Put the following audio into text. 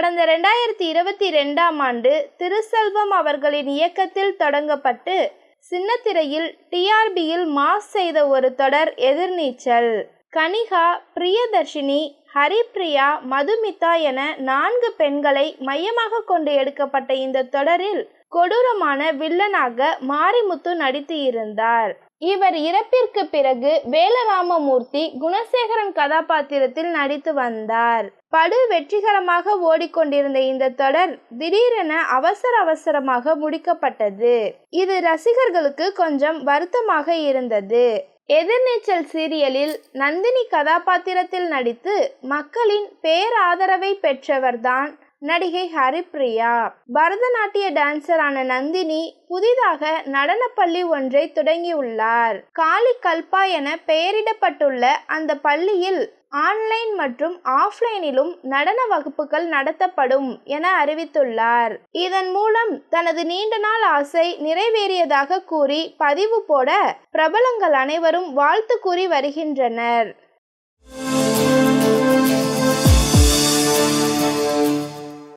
கடந்த ரெண்டாயிரத்தி இருபத்தி ரெண்டாம் ஆண்டு திருசெல்வம் அவர்களின் இயக்கத்தில் தொடங்கப்பட்டு சின்னத்திரையில் டிஆர்பியில் மாஸ் செய்த ஒரு தொடர் எதிர்நீச்சல். கனிகா பிரியதர்ஷினி ஹரிப்ரியா மதுமிதா என நான்கு பெண்களை மையமாக கொண்டு எடுக்கப்பட்ட இந்த தொடரில் கொடூரமான வில்லனாக மாரிமுத்து நடித்து இருந்தார். இவர் இறப்பிற்கு பிறகு வேலராமமூர்த்தி குணசேகரன் கதாபாத்திரத்தில் நடித்து வந்தார். படு வெற்றிகரமாக ஓடிக்கொண்டிருந்த இந்த தொடர் திடீரென அவசர அவசரமாக முடிக்கப்பட்டது. இது ரசிகர்களுக்கு கொஞ்சம் வருத்தமாக இருந்தது. எதிர்நீச்சல் சீரியலில் நந்தினி கதாபாத்திரத்தில் நடித்து மக்களின் பேராதரவை பெற்றவர்தான் நடிகை ஹரிப்ரியா. பரதநாட்டிய டான்சரான நந்தினி புதிதாக நடனப்பள்ளி ஒன்றை தொடங்கியுள்ளார். காளி கல்பா என பெயரிடப்பட்டுள்ள அந்த பள்ளியில் ஆன்லைன் மற்றும் ஆஃப்லைனிலும் நடன வகுப்புகள் நடத்தப்படும் என அறிவித்துள்ளார். இதன் மூலம் தனது நீண்ட நாள் ஆசை நிறைவேறியதாக கூறி பதிவு போட பிரபலங்கள் அனைவரும் வாழ்த்து கூறி வருகின்றனர்.